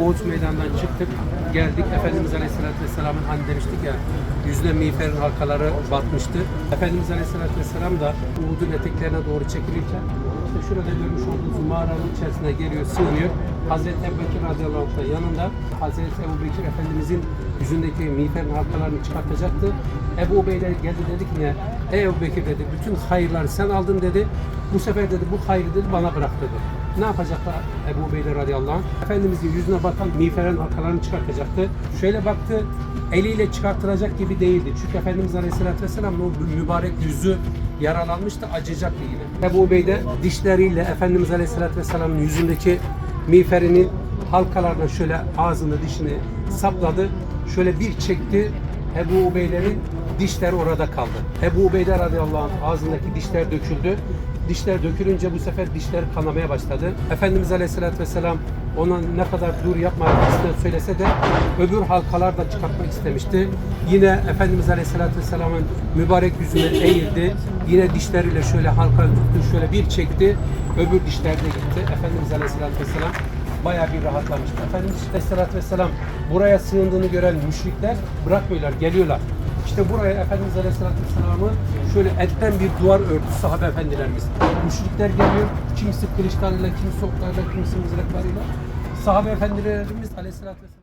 Oğuz Meydan'dan çıktık, geldik. Efendimiz Aleyhisselatü Vesselam'ın hani demiştik ya, yüzüne miğferin halkaları batmıştı. Efendimiz Aleyhisselatü Vesselam da Uhud'un eteklerine doğru çekilirken, işte şurada görmüş olduğunuz mağaranın içerisine geliyor, sığınıyor. Hazreti Ebu Bekir radıyallahu anh da yanında Hazreti Ebu Bekir Efendimizin yüzündeki miğferin halkalarını çıkartacaktı. Ebu Ubeyde geldi dedi ki ne? Ey Ebu Bekir dedi, bütün hayırları sen aldın dedi. Bu sefer dedi bu hayrı dedi bana bırak dedi. Ne yapacaklar Ebu Ubeyde radıyallahu anh? Efendimizin yüzüne batan miğferin halkalarını çıkartacaktı. Şöyle baktı, eliyle çıkartılacak gibi değildi. Çünkü Efendimiz Aleyhisselatü Vesselam'ın o mübarek yüzü yaralanmıştı, acıyacaktı yine. Ebu Ubeyde dişleriyle Efendimiz Aleyhisselatü Vesselam'ın yüzündeki miğferinin halkalarına şöyle ağzını dişini sapladı. Şöyle bir çekti. Ebu Ubeyde'nin dişleri orada kaldı. Ebu Ubeyde radıyallahu anh ağzındaki dişler döküldü. Dişler dökülünce bu sefer dişler kanamaya başladı. Efendimiz Aleyhisselatü Vesselam ona ne kadar dur yapma söylese de öbür halkalar da çıkartmak istemişti. Yine Efendimiz Aleyhisselatü Vesselam'ın mübarek yüzüne eğildi. Yine dişleriyle şöyle halkayı tuttu, şöyle bir çekti. Öbür dişler de gitti. Efendimiz Aleyhisselatü Vesselam bayağı bir rahatlamıştı. Efendimiz Aleyhisselatü Vesselam buraya sığındığını gören müşrikler bırakmıyorlar, geliyorlar. İşte buraya Efendimiz Aleyhisselatü Vesselam'ı şöyle etten bir duvar örtü sahabe efendilerimiz. Müşrikler geliyor, kimisi kılıçlarıyla, kimisi oklarıyla, kimisi mızraklarıyla. Sahabe efendilerimiz Aleyhisselatü Vesselam